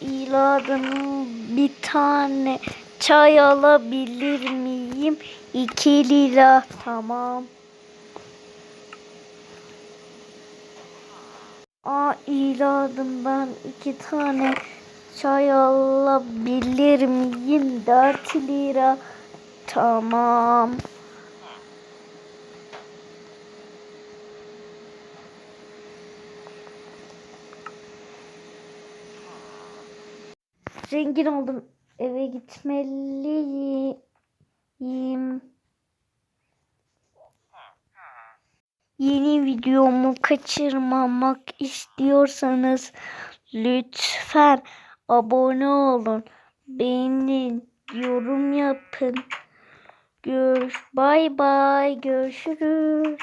İladım bir tane çay alabilir miyim? 2 lira. Tamam. Aa iladım ben iki tane çay alabilir miyim? 4 lira. Tamam. Zengin oldum. Eve gitmeliyim. Yeni videomu kaçırmamak istiyorsanız lütfen abone olun. Beğenin, yorum yapın. Görüş. Bay bay. Görüşürüz.